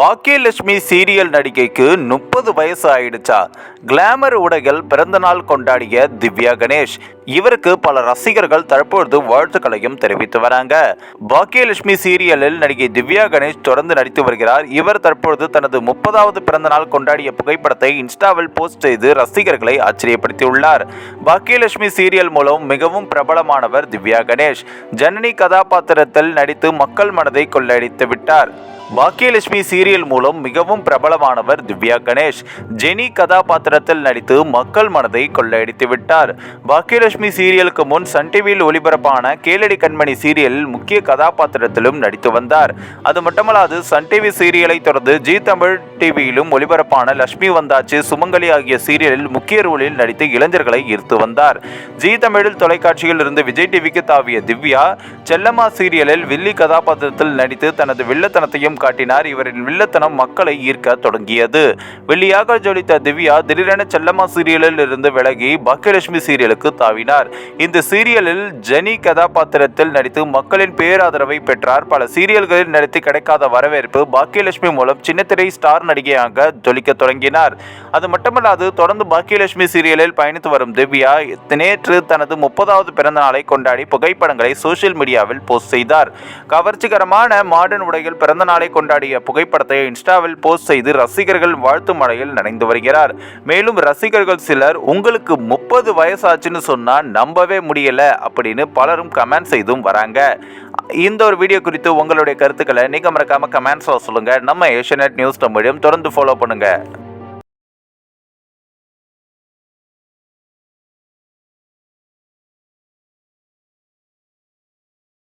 Baakiyalakshmi serial நடிகைக்கு முப்பது வயசு ஆயிடுச்சா? கிளாமர் உடைகள் பிறந்தநாள் கொண்டாடிய திவ்யா கணேஷ். இவருக்கு பல ரசிகர்கள் தற்பொழுது வாழ்த்துக்களையும் தெரிவித்து வராங்க. பாக்கியலட்சுமி சீரியலில் நடிகை திவ்யா கணேஷ் தொடர்ந்து நடித்து வருகிறார். இவர் தற்பொழுது தனது முப்பதாவது பிறந்தநாள் கொண்டாடிய புகைப்படத்தை இன்ஸ்டாவில் போஸ்ட் செய்து ரசிகர்களை ஆச்சரியப்படுத்தியுள்ளார். பாக்கியலட்சுமி சீரியல் மூலம் மிகவும் பிரபலமானவர் திவ்யா கணேஷ். ஜனனி கதாபாத்திரத்தில் நடித்து மக்கள் மனதை கொள்ளையடித்து விட்டார். பாக்கியலட்சுமி சீரியல் மூலம் மிகவும் பிரபலமானவர் திவ்யா கணேஷ். ஜெனி கதாபாத்திரத்தில் நடித்து மக்கள் மனதை கொள்ளையடித்து விட்டார். பாக்கியலட்சுமி சீரியலுக்கு முன் சன் டிவியில் ஒளிபரப்பான கேளடி கண்மணி சீரியலில் முக்கிய கதாபாத்திரத்திலும் நடித்து வந்தார். அது மட்டுமல்லாது சன் டிவி சீரியலை தொடர்ந்து ஜி தமிழ் டிவியிலும் ஒளிபரப்பான லட்சுமி வந்தாச்சு சுமங்கலி ஆகிய சீரியலில் முக்கிய ரோலில் நடித்து இளைஞர்களை ஈர்த்து வந்தார். ஜி தமிழில் தொலைக்காட்சியில் இருந்து விஜய் டிவிக்கு தாவிய திவ்யா செல்லம்மா சீரியலில் வில்லி கதாபாத்திரத்தில் நடித்து தனது வில்லத்தனத்தையும் காட்டினார். இவரின் வில்ல வில்லத்தனம் மக்களை ஈர்க்க தொடங்கியது. வெள்ளியாக ஜொலித்த திவ்யா திடீரென செல்லம்மா சீரியலில் இருந்து விலகி பாக்கியலட்சுமி சீரியலுக்கு தாவினார். இந்த சீரியலில் ஜெனி கதாபாத்திரத்தில் நடித்து மக்களின் பேராதரவை பெற்றார். பல சீரியல்களில் நடித்து கிடைக்காத வரவேற்பு பாக்கியலட்சுமி மூலம் சின்னத்திரை ஸ்டார் நடிகையாக ஜொலிக்க தொடங்கினார். அது மட்டுமல்லாது தொடர்ந்து பாக்கியலட்சுமி சீரியலில் பயணித்து வரும் திவ்யா நேற்று தனது முப்பதாவது பிறந்த நாளை கொண்டாடி புகைப்படங்களை சோசியல் மீடியாவில் போஸ்ட் செய்தார். கவர்ச்சிகரமான மாடர்ன் உடையில் பிறந்த நாளை கொண்டாடிய படத்தை இன்ஸ்டாவில் போஸ்ட் செய்து ரசிகர்கள் வாழ்த்து மழையில் நனைந்து வருகிறார். மேலும் ரசிகர்கள் சிலர் உங்களுக்கு முப்பது வயசாச்சுன்னு சொன்னா நம்பவே முடியல அப்படின்னு பலரும் கமெண்ட் செய்தும் வராங்க. இந்த ஒரு வீடியோ குறித்து உங்களுடைய கருத்துக்களை நீங்க மறக்காம கமெண்ட்ஸ்ல சொல்லுங்க. நம்ம ஏஷியநெட் நியூஸ் தமிழையும் தொடர்ந்து ஃபாலோ பண்ணுங்க.